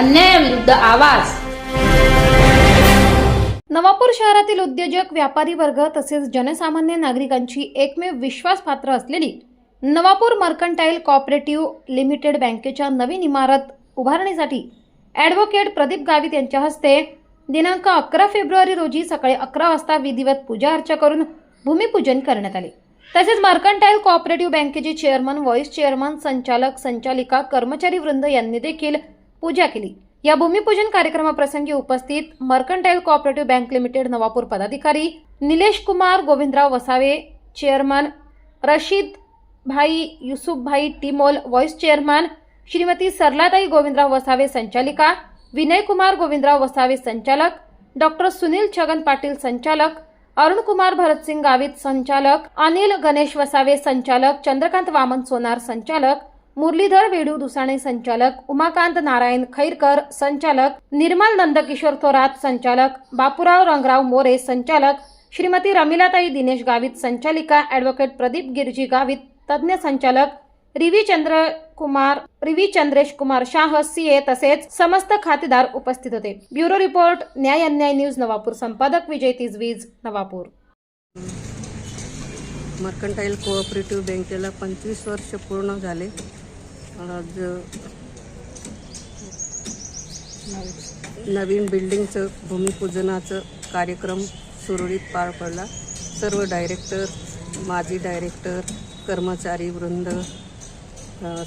अन्यायाविरुद्ध आवाज नवापूर शहरातील उद्योजक व्यापारी वर्ग तसेच जनसामान्य नागरिकांची एकमेव विश्वासपात्र असलेली नवापूर मर्कंटाईल कॉपरेटिव्ह लिमिटेड बँकेच्या नवीन इमारत उभारणीसाठी ॲडव्होकेट प्रदीप गावित यांच्या हस्ते दिनांक अकरा फेब्रुवारी रोजी सकाळी अकरा वाजता विधिवत पूजा अर्चा करून भूमिपूजन करण्यात आले. तसेच मर्कंटाईल कॉपरेटिव्ह बँकेचे चेअरमन व्हाईस चेअरमन संचालक संचालिका कर्मचारी वृंद यांनी देखील पूजा केली. या भूमिपूजन कार्यक्रमाप्रसंगी उपस्थित mercantile cooperative bank limited Navapur पदाधिकारी निलेश कुमार गोविंदराव वसावे चेअरमन रशीद भाई युसुफभाई टिमोल व्हाईस चेअरमन श्रीमती सरलाताई गोविंदराव वसावे संचालिका विनय कुमार गोविंदराव वसावे संचालक डॉक्टर सुनील छगन पाटील संचालक अरुण कुमार भरतसिंग गावित संचालक अनिल गणेश वसावे संचालक चंद्रकांत वामन सोनार संचालक मुरलीधर वेडू दुसाणे संचालक उमाकांत नारायण खैरकर संचालक निर्मल नंदकिशोर थोरात संचालक बापूराव रंगराव मोरे संचालक श्रीमती रमिलाताई दिनेश गावित संचालिका ॲडव्होकेट प्रदीप गिरजी गावित तज्ज्ञ संचालक रिवी चंद्र कुमार रिवी चंद्रेश कुमार शाह सीए तसेच समस्त खातेदार उपस्थित होते. ब्युरो रिपोर्ट न्याय अन्याय न्यूज नवापूर. संपादक विजय तिजवीज नवापूर. मर्कंटाईल कोऑपरेटिव्ह बँकेला पंचवीस वर्ष पूर्ण झाले. आज नवीन बिल्डिंगचं भूमिपूजनाचं कार्यक्रम सुरळीत पार पडला. सर्व डायरेक्टर माजी डायरेक्टर कर्मचारी वृंद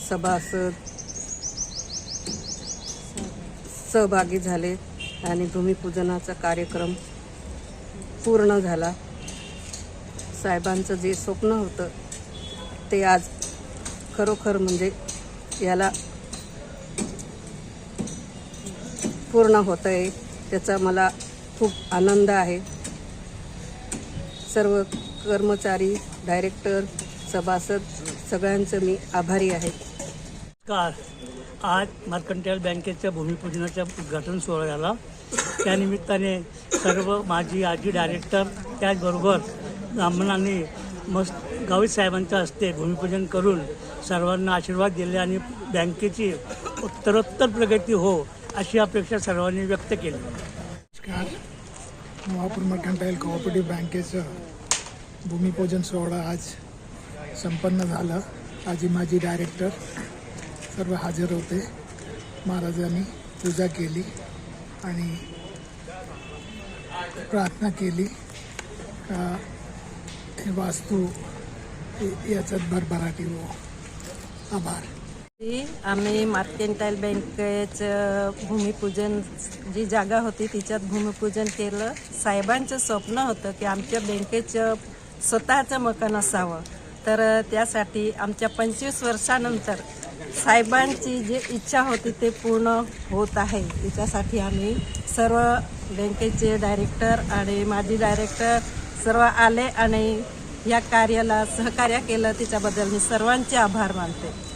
सभासद सहभागी झाले आणि भूमिपूजनाचा कार्यक्रम पूर्ण झाला. साहेबांचं जे स्वप्न होतं ते आज खरोखर म्हणजे याला पूर्ण होत आहे त्याचा मला खूप आनंद आहे. सर्व कर्मचारी डायरेक्टर सभासद सगळ्यांचं मी आभारी आहे. नमस्कार. आज मार्कंटाईल बँकेच्या भूमिपूजनाच्या उद्घाटन सोहळ्याला त्यानिमित्ताने सर्व माझी आजी डायरेक्टर त्याचबरोबर ब्राह्मणांनी मस्त गावित साहेबांच्या हस्ते भूमिपूजन करून सर्वांना आशीर्वाद दिले आणि बँकेची उत्तरोत्तर प्रगती हो अशी अपेक्षा सर्वांनी व्यक्त केली. नमस्कार. नवापूर मर्कंटाईल कोऑपरेटिव्ह बँकेचं भूमिपूजन सोहळा आज संपन्न झालं. आजी माजी डायरेक्टर सर्व हजर होते. महाराजांनी पूजा केली आणि प्रार्थना केली. वास्तू याच्यात भरभराटी हो. आभार. ती आम्ही मार्केंटाईल बँकेचं भूमिपूजन जी जागा होती तिच्यात भूमिपूजन केलं. साहेबांचं स्वप्न होतं की आमच्या बँकेचं स्वतःचं मकान असावं. तर त्यासाठी आमच्या पंचवीस वर्षानंतर साहेबांची जी इच्छा होती ते पूर्ण होत आहे. त्याच्यासाठी आम्ही सर्व बँकेचे डायरेक्टर आणि माजी डायरेक्टर सर्व आले आणि या कार्याला सहकार्य केलं त्याच्याबद्दल मी सर्वांचे आभार मानते.